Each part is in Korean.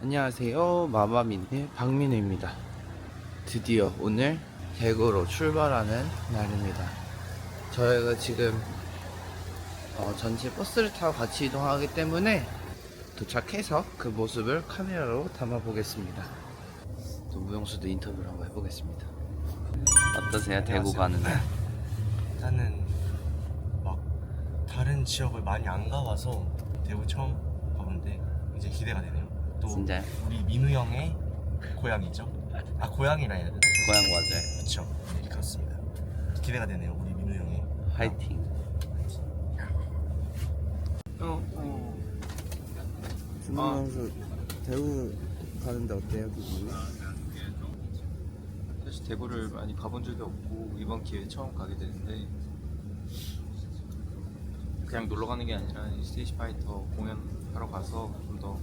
안녕하세요. 마마민의 박민우입니다. 드디어 오늘 대구로 출발하는 날입니다. 저희가 지금 어, 전체 버스를 타고 같이 이동하기 때문에 도착해서 그 모습을 카메라로 담아 보겠습니다. 또 무용수도 인터뷰를 한번 해보겠습니다. 어떠세요? 대구 가는 날? 일단은 막 다른 지역을 많이 안 가봐서 대구 처음 가보는데 이제 기대가 되네요. 또 진짜요? 우리 민우 형의 고향이죠. 아 고향이라 해야 되나? 고향 맞아요. 그렇죠. 네, 그렇습니다. 기대가 되네요. 우리 민우 형의. 화이팅. 어, 어. 준호 선수 대구 가는데 어때요? 기분이? 사실 대구를 많이 가본 적이 없고 이번 기회에 처음 가게 되는데 그냥 놀러 가는 게 아니라 이 스테이지 파이터 공연하러 가서 좀 더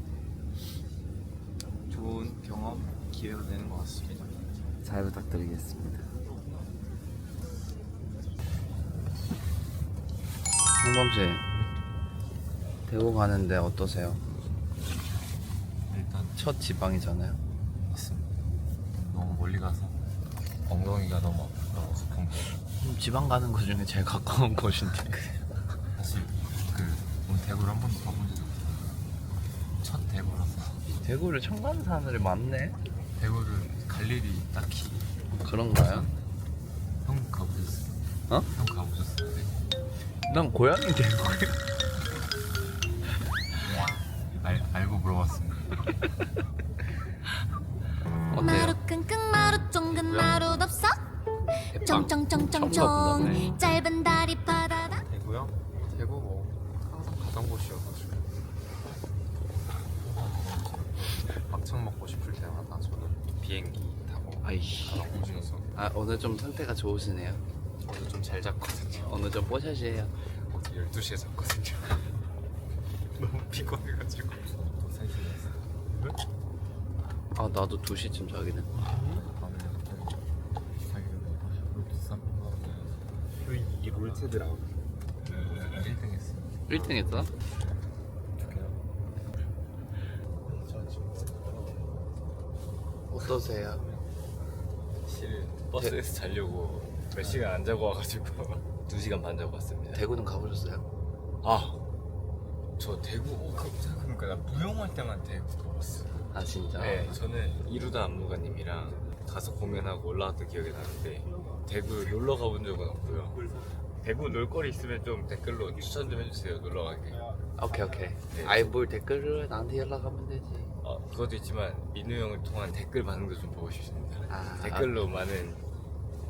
좋은 경험 기회가 되는 것 같습니다. 잘 부탁드리겠습니다. 홍범 씨, 대구 가는데 어떠세요? 첫 지방이잖아요. 맞습니다. 너무 멀리 가서 엉덩이가 너무 아프고 아픈 거. 음, 지방 가는 것 중에 제일 가까운 곳인데. 사실 그 오늘 대구를 한 번도 가본 적이 없어요. 첫 대구라서 대구를 처음 가는 사람들이 많네. 대구를 갈 일이 딱히 그런가요? 형 가보셨어요? 어? 형 가보셨어요? 네. 난 고향이 대구야. 알, 알고 물어봤습니다. 어때요? 마루 끙끙 마루 쫑근 마루 덥석 가보네. 짧은 다리 바다다 대구요? 대구 뭐 항상 가던 곳이어가지고 막창 먹고 싶을 때마다 저는 비행기 타고 아이씨. 가던 곳이어서 아 오늘 좀 상태가 좋으시네요. 오늘 좀잘 잤거든요. 오늘 좀 뽀샤시해요. 어제 12시에 잤거든요. 너무 피곤해가지고. 아 나도 2시쯤 자기는. 이 롤테드라고. 1등 했어. 1등 했어? 어떠세요? 사실 버스에서 자려고 몇 시간 안 자고 와가지고 2시간 반 자고 왔습니다 대구는 가보셨어요? 아! 저 대구 어, 그, 생각해보니까 나 무용할 때만 대구 가봤어요. 아 진짜? 네 저는 이루다 안무가님이랑 가서 공연하고 올라왔던 기억이 나는데 대구 놀러 가본 적은 없고요. 대구 놀거리 있으면 좀 댓글로 추천 좀 해주세요 놀러 가게. 오케이 오케이. 네. 아이 뭘 댓글을 나한테 연락하면 되지. 어, 그것도 있지만 민우 형을 통한 댓글 반응도 좀 보고 싶습니다. 아, 댓글로 많은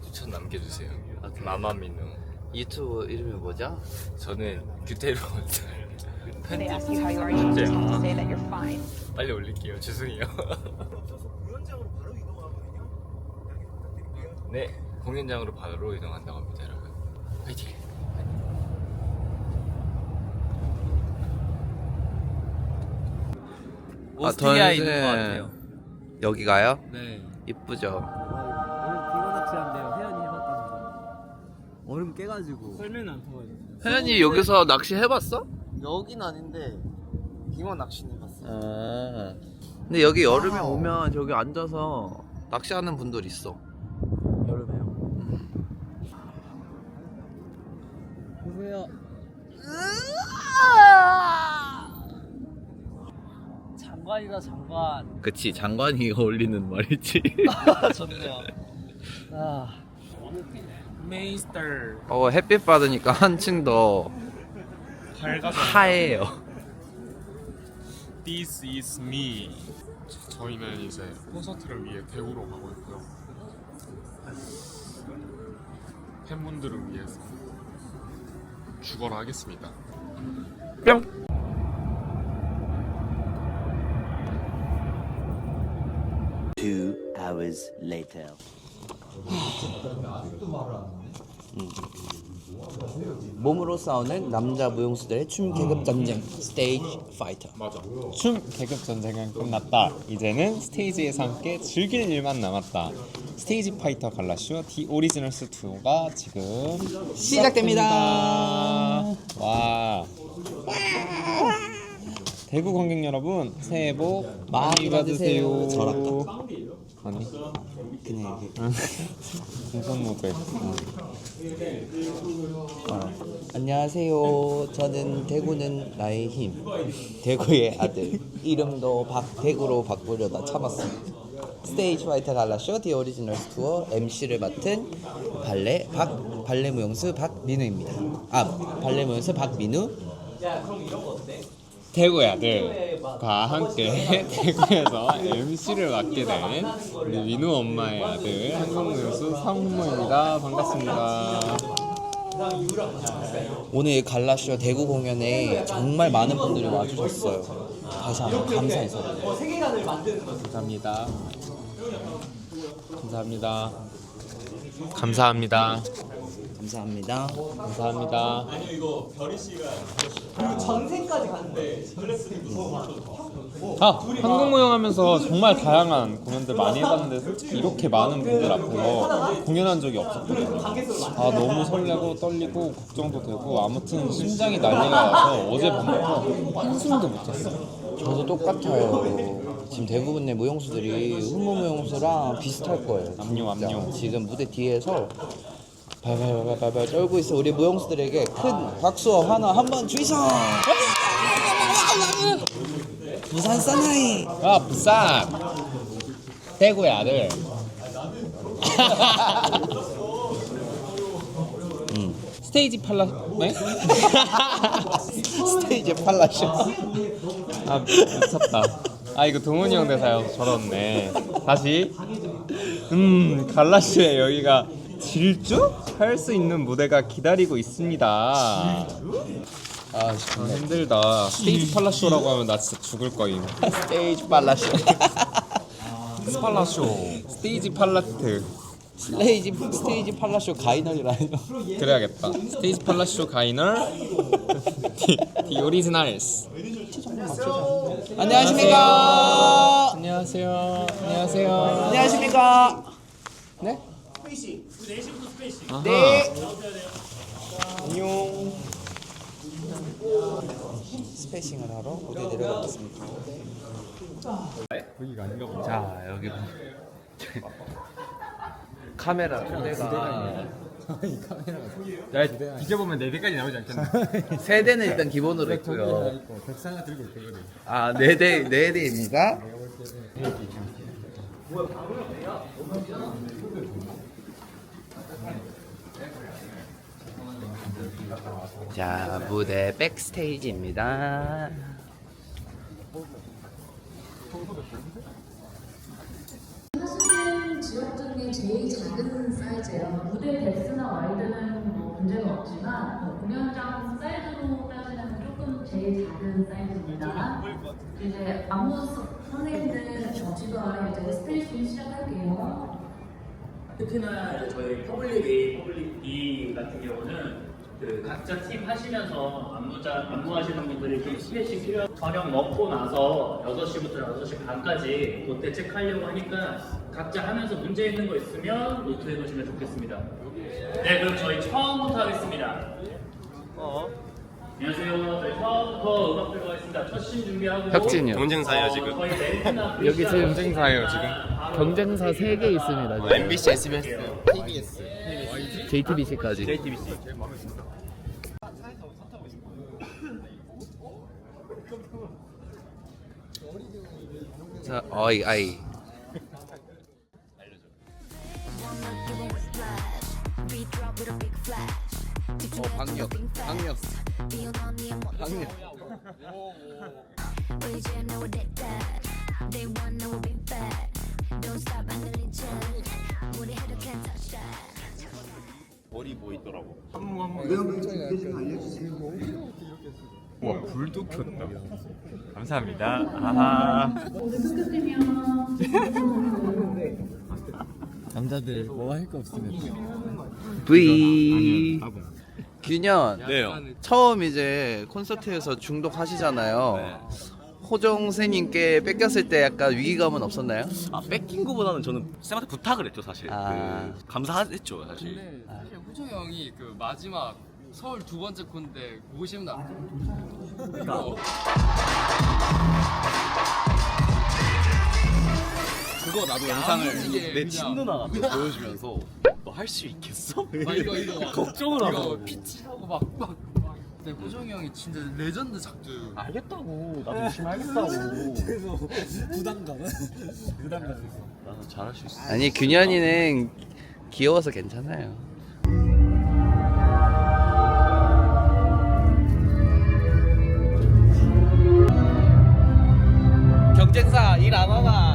추천 남겨주세요. 오케이. 마마 민우. 유튜브 이름이 뭐죠? 저는 규태로 They ask you how you are, you just have to say that you're fine. 빨리 올릴게요. 죄송해요. 네, 공연장으로 바로 이동한다고 합니다, 여러분. 화이팅! 오스트리아 있는 것 같아요 여기 가요? 네. 이쁘죠? 오늘 빙어 낚시한대요. 혜연이 해봤다면서. 얼음 깨가지고. 설명 안 통하죠. 혜연이 여기서 낚시 해봤어? 여긴 아닌데 빙어 낚시는 봤어요. 어. 근데 여기 여름에 오면 저기 앉아서 낚시하는 분들 있어. 여름에요. 보세요. 장관이다 장관. 그치 장관이 어울리는 말이지. 좋네요. 아. 메이스터. 어 햇빛 받으니까 한층 더 하얘요. This is me. 저희는 이제 콘서트를 위해 대구로 가고 있고요. 팬분들을 위해서 죽어라 하겠습니다. 뿅. Two hours later. 몸으로 싸우는 남자 무용수들의 춤 계급 전쟁 스테이지 파이터. 맞아. 춤 계급 전쟁은 끝났다. 이제는 스테이지에서 함께 즐길 일만 남았다. 스테이지 파이터 갈라쇼 디 오리지널스 2가 지금 시작됩니다. 시작됩니다. 와. 대구 관객 여러분 새해 복 많이 받으세요. 저랄까? 아니 그냥 이게 모드. 어. 안녕하세요. 저는 대구는 나의 힘. 대구의 아들. 이름도 박대구로 바꾸려다 참았습니다. 스테이지 파이터 갈라 쇼 디 오리지널스 투어 MC를 맡은 발레 박 발레 무용수 박민우입니다. 아 발레 무용수 박민우. 대구의 아들 과 함께 대구에서 MC를 맡게 된 우리 민우 엄마의 아들 한국무용수 상무입니다. 반갑습니다. 오늘 갈라쇼 대구 공연에 정말 많은 분들이 와주셨어요. 다시 한번 감사해서. 감사합니다. 감사합니다. 감사합니다. 감사합니다. 감사합니다. 아, 한국무용 하면서 정말 다양한 공연들 많이 해봤는데 솔직히 이렇게 많은 분들 앞에서 공연한 적이 없었거든요. 아, 너무 설레고 떨리고 걱정도 되고 아무튼 심장이 난리가 나서 어제 밤부터 한숨도 못 잤어요. 저도 똑같아요. 지금 대부분 의 무용수들이 훈모 무용수랑 비슷할 거예요. 압류. 압류. 지금 무대 뒤에서 발발발발발 떨고 있어. 우리 무용수들에게 큰 박수와 환호 한번 주이소. 부산 사나이. 아, 부산! 대구의 아들. 스테이지 팔라, 네? 스테이지 팔라쇼. 아 미쳤다. 아 이거 동훈이 형 대사여서 저렇네. 다시. 음 갈라시의 여기가 질주? 할 수 있는 무대가 기다리고 있습니다. 아 정말 힘들다. 스테이지 팔라쇼라고 하면 나 진짜 죽을 거임. 스테이지 팔라쇼. 팔라쇼. 스테이지 팔라트. 스테이지 스테이지 팔라쇼 가이널이라는 거. 그래야겠다. 스테이지 팔라쇼 가이널. 디, 디 오리지널스. 안녕하십니까. 안녕하세요. 안녕하세요. 안녕하십니까. 네? 네. 안녕. 스페이싱을 하러 무대 내려가겠습니다. 자 여기 카메라 무대가 야 뒤져보면 네 대까지 나오지 않겠나? 세 대는 일단 기본으로 있고요. 백상을 들고 있거든. 아, 네 대, 네 대입니다. 자, 무대 백스테이지입니다. 사실은 지역 중에 제일 작은 사이즈예요. 무대 데스나 와이드는 뭐 문제가 없지만 뭐 공연장 사이즈로 따지면 조금 제일 작은 사이즈입니다. 이제 안무 서- 선생님들 저지가 이제 스테이지 시작할게요. 특히나 이제 저희 퍼블릭 A, 퍼블릭 B 같은 경우는 그 각자 팀 하시면서 안무자 안무 하시는 분들이 좀 스페이싱 필요한 저녁 먹고 나서 6시부터 6시 반까지 그때 체크하려고 하니까 각자 하면서 문제 있는 거 있으면 노트해 놓으시면 좋겠습니다. 네, 그럼 저희 처음부터 하겠습니다. 안녕하세요. 저희 처음부터 음악 들어가겠습니다. 첫 신 준비하고 혁진이요. 경쟁사예요 지금. 저희 멘트나 여기 지금 경쟁사예요 지금. 경쟁사 3개 있습니다. 지금. MBC, SBS, KBS. JTBC까지. JTBC. 자, 어이, 아이. 어, 박력, 박력, 박력. 머리 뭐 있더라고. 와 불도 켰다. 감사합니다. 아하. 남자들 뭐 할 거 없으면 V. 균현 네요. 처음 이제 콘서트에서 중독하시잖아요. 네. 호정 쌤님께 뺏겼을 때 약간 위기감은 없었나요? 아 뺏긴 거보다는 저는 쌤한테 부탁을 했죠 사실. 아. 그, 감사했죠 사실. 근데 사실 후정 형이 그 마지막 서울 두 번째 콘데 보고 싶나 어. 그거 나도 영상을 야무지게 내 그냥. 친누나한테 보여주면서 너 할 수 있겠어? 막 이거 이거 막 걱정을 이거 하고. 피치하고 막 막. 근데 호정 형이 진짜 레전드 작두. 알겠다고 나도 열심히 하겠다고. 부담감은? 부담감 있어. 나도 잘할 수 있어. 아니 균현이는 귀여워서 괜찮아요. 경쟁사 일 안 하나?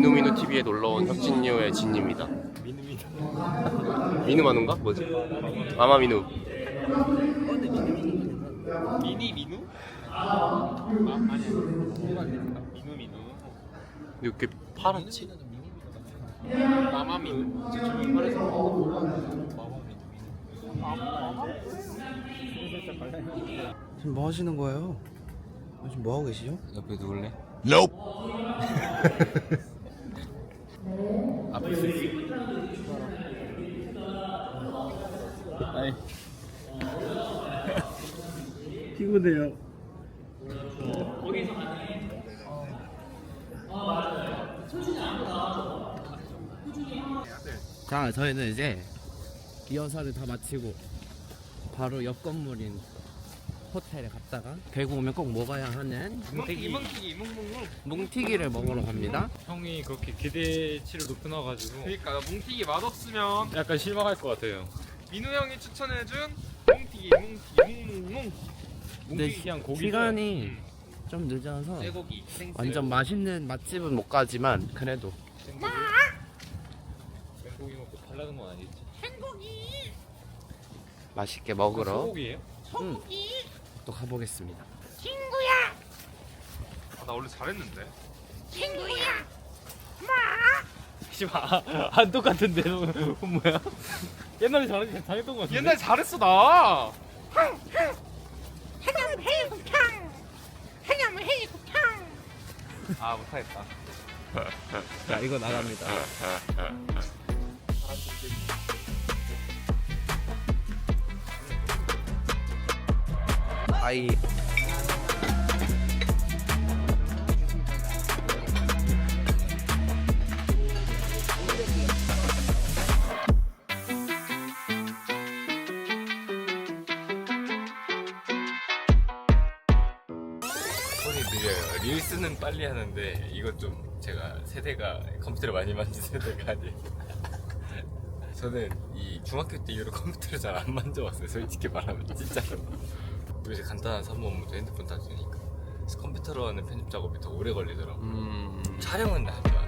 미누미누 TV에 놀러 온 혁진유의 진입니다. 미누미누. 미누 마누인가? 뭐지? 마마 미누. 미니 민우? 아 아니야 민우 민우 이렇게 파랗지? 지금 팔에서 지금 뭐 하시는 거예요? 지금 뭐 하고 계시죠? 옆에 누울래? 피곤해요. 자, 저희는 이제 리허설을 다 마치고 바로 옆 건물인 호텔에 갔다가 대구 오면 꼭 먹어야 하는 뭉튀기. 뭉튀기 뭉뭉뭉 뭉튀기를 먹으러 갑니다. 형이 그렇게 기대치를 높여놔가지고. 그러니까 뭉튀기 맛없으면 약간 실망할 것 같아요. 민우 형이 추천해준 뭉튀기 뭉튀기 뭉뭉뭉. 근데 뭉튀기 그냥 고기 시간이 좀 늦어서 쇠고기 생쇠. 완전 맛있는 맛집은 못 가지만 그래도. 고기. 먹고 달라는 건 아니겠지? 맛있게 먹으러. 소고기예요? 또 가보겠습니다. 아, 나 원래 잘했는데. 씨발 안 똑같은데 너 뭐야? 옛날에 잘 잘했던 거 같은데. 옛날에 잘했어 나. 아 못하겠다. 자, 이거 나갑니다. 아이 손이 느려요. 릴스는 빨리 하는데 이건 좀 제가 세대가 컴퓨터를 많이 만진 세대가 아니에요. 저는 이 중학교 때 이후로 컴퓨터를 잘 안 만져봤어요. 솔직히 말하면 진짜로. 요새 간단한 사무 업무도 핸드폰. 그래서 컴퓨터로 하는 편집 작업이 더 오래 걸리더라고요. 촬영은 나죠.